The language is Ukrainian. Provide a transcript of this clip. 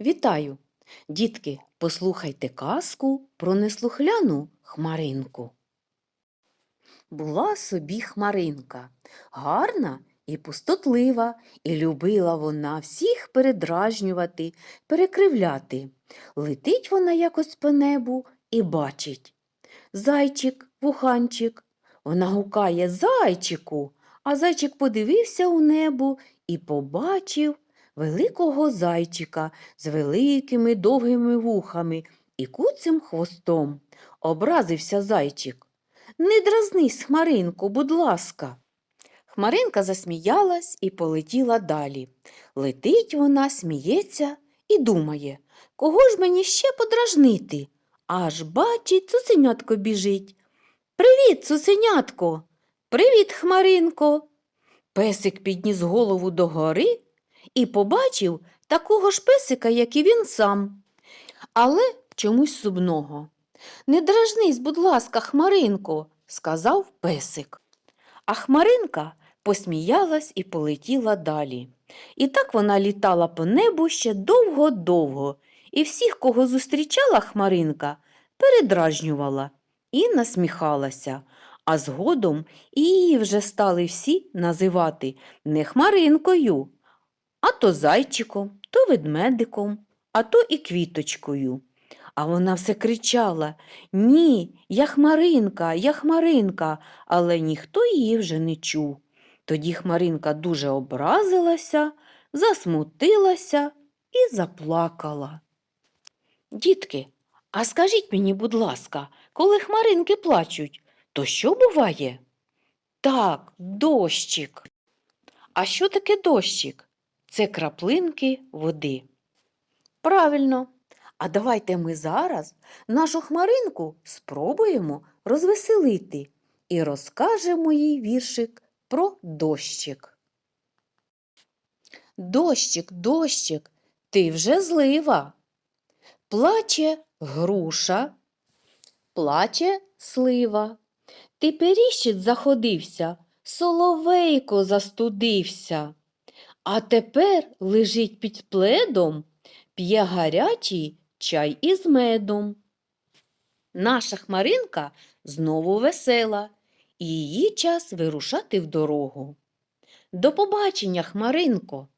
Вітаю! Дітки, послухайте казку про неслухляну хмаринку. Була собі хмаринка, гарна і пустотлива, і любила вона всіх передражнювати, перекривляти. Летить вона якось по небу і бачить. Зайчик, вуханчик. Вона гукає зайчику, а зайчик подивився у небо і побачив великого зайчика з великими довгими вухами і куцим хвостом. Образився зайчик. Не дразнись, Хмаринко, будь ласка. Хмаринка засміялась і полетіла далі. Летить вона, сміється і думає, кого ж мені ще подражнити? Аж бачить, цуценятко біжить. Привіт, цуценятко. Привіт, Хмаринко. Песик підніс голову догори і побачив такого ж песика, як і він сам, але чомусь субного. Не дражнись, будь ласка, Хмаринко, сказав песик. А Хмаринка посміялась і полетіла далі. І так вона літала по небу ще довго-довго, і всіх, кого зустрічала Хмаринка, передражнювала і насміхалася. А згодом її вже стали всі називати не Хмаринкою, а то зайчиком, то ведмедиком, а то і квіточкою. А вона все кричала Ні, я Хмаринка, я Хмаринка, але ніхто її вже не чув. Тоді Хмаринка дуже образилася, засмутилася і заплакала. Дітки, а скажіть мені, будь ласка, коли хмаринки плачуть, то що буває? Так, дощик. А що таке дощик? Це краплинки води. Правильно. А давайте ми зараз нашу хмаринку спробуємо розвеселити і розкажемо їй віршик про дощик. Дощик, дощик, ти вже злива. Плаче груша, плаче слива. Ти періщить заходився, соловейко застудився. А тепер лежить під пледом, п'є гарячий чай із медом. Наша хмаринка знову весела, і її час вирушати в дорогу. До побачення, хмаринко!